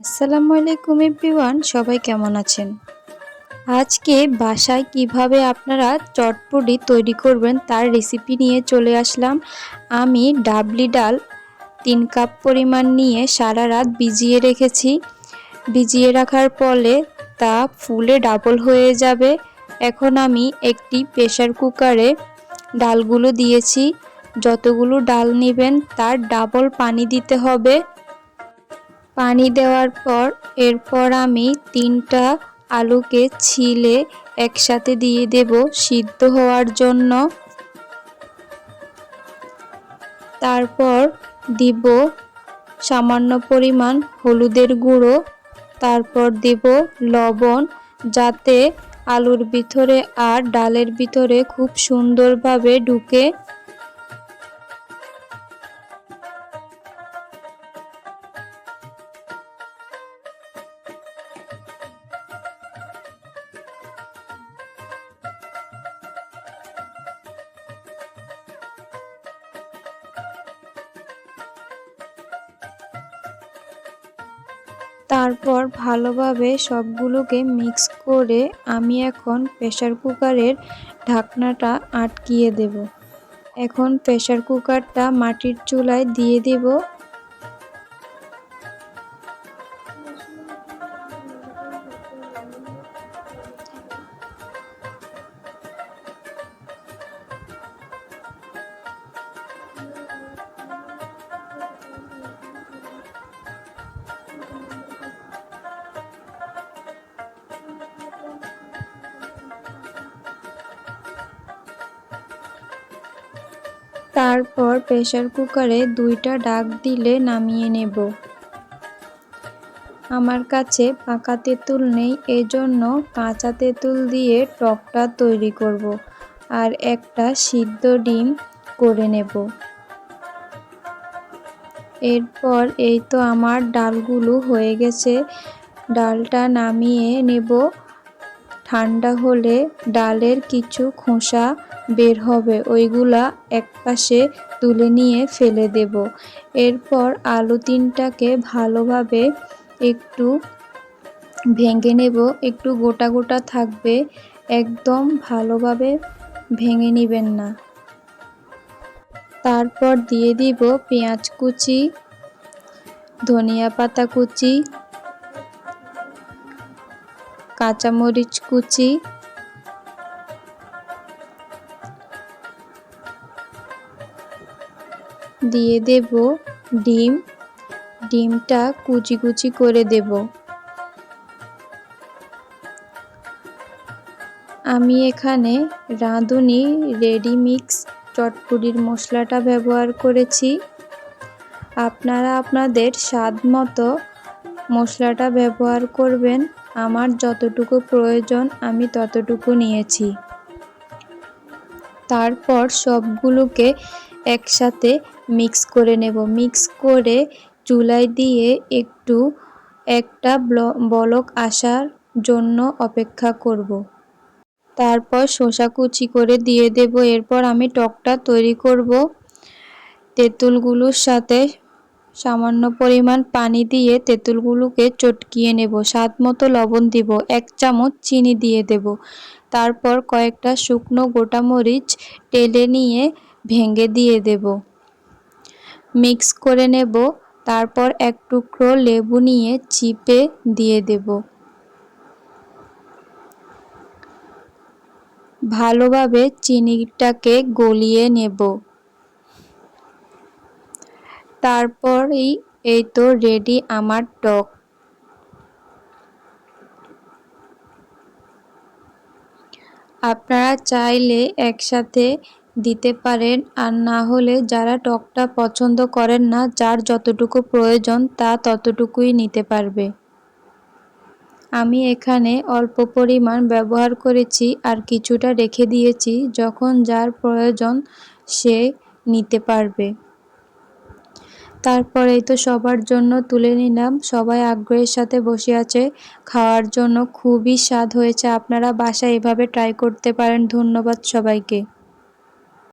আসসালামু আলাইকুম এভরিওয়ান, সবাই কেমন আছেন? আজকে বাসায় কীভাবে আপনারা চটপটি তৈরি করবেন তার রেসিপি নিয়ে চলে আসলাম। আমি ডাবলি ডাল তিন কাপ পরিমাণ নিয়ে সারা রাত ভিজিয়ে রেখেছি। ভিজিয়ে রাখার ফলে তা ফুলে ডাবল হয়ে যাবে। এখন আমি একটি প্রেশার কুকারে ডালগুলো দিয়েছি। যতগুলো ডাল নেবেন তার ডাবল পানি দিতে হবে। পানি দেওয়ার পর এরপর আমি তিনটা আলুকে ছিলে একসাথে দিয়ে দেব সিদ্ধ হওয়ার জন্য। তারপর দিব সামান্য পরিমাণ হলুদের গুঁড়ো। তারপর দেব লবণ যাতে আলুর ভিতরে আর ডালের ভিতরে খুব সুন্দরভাবে ঢুকে তারপর ভালোভাবে সবগুলোকে মিক্স করে আমি এখন প্রেশার কুকারের ঢাকনাটা আটকিয়ে দেব। এখন প্রেশার কুকারটা মাটির চুলায় দিয়ে দেব তারপর প্রেশার কুকারে দুইটা ডাক দিলে নামিয়ে নেব। আমার কাছে পাকা তেঁতুল নেই, এজন্য কাঁচা তেঁতুল দিয়ে টকটা তৈরি করব আর একটা সিদ্ধ ডিম করে নেব। এরপর এই তো আমার ডালগুলো হয়ে গেছে, ডালটা নামিয়ে নেব ঠান্ডা হলে ডালের কিছু খোসা বের হবে, ওইগুলা একপাশে তুলে নিয়ে ফেলে দেব। এরপর আলু তিনটাকে ভালোভাবে একটু ভেঙে নেব। একটু গোটা গোটা থাকবে, একদম ভালোভাবে ভেঙে নেবেন না। তারপর দিয়ে দিব পেঁয়াজ কুচি, ধনিয়া পাতা কুচি কাঁচামরিচ কুচি, দিয়ে দেব ডিম। ডিমটা কুচি কুচি করে দেব। আমি এখানে রাঁধুনি রেডি মিক্স চটপুরির মশলাটা ব্যবহার করেছি। আপনারা আপনাদের স্বাদ মতো মশলাটা ব্যবহার করবেন। আমার যতটুকু প্রয়োজন, আমি ততটুকু নিয়েছি। তারপর সবগুলোকে একসাথে মিক্স করে নেব। মিক্স করে চুলায় দিয়ে একটু একটা বলক আসার জন্য অপেক্ষা করব। তারপর শসা কুচি করে দিয়ে দেব। এরপর আমি টকটা তৈরি করব। তেঁতুলগুলোর সাথে সামান্য পরিমাণ পানি দিয়ে তেঁতুলগুলোকে চটকিয়ে নেব। স্বাদ মতো লবণ দিব, এক চামচ চিনি দিয়ে দেব। তারপর কয়েকটা শুকনো গোটা মরিচ টেলে নিয়ে ভেঙে দিয়ে দেব। মিক্স করে নেব, তারপর এক টুকরো লেবু নিয়ে চিপে দিয়ে দেব। ভালোভাবে চিনিটাকে গলিয়ে নেব। তারপরই এই তো রেডি আমার টক আপনারা চাইলে একসাথে দিতে পারেন, আর না হলে যারা টকটা পছন্দ করেন না, যার যতটুকু প্রয়োজন তা ততটুকুই নিতে পারবে। আমি এখানে অল্প পরিমাণ ব্যবহার করেছি আর কিছুটা রেখে দিয়েছি, যখন যার প্রয়োজন সে নিতে পারবে। তারপরেই তো সবার জন্য তুলে নিলাম। সবাই আগ্রহের সাথে বসে আছে। খাওয়ার জন্য খুবই স্বাদ হয়েছে। আপনারা বাসায় এভাবে ট্রাই করতে পারেন। ধন্যবাদ সবাইকে।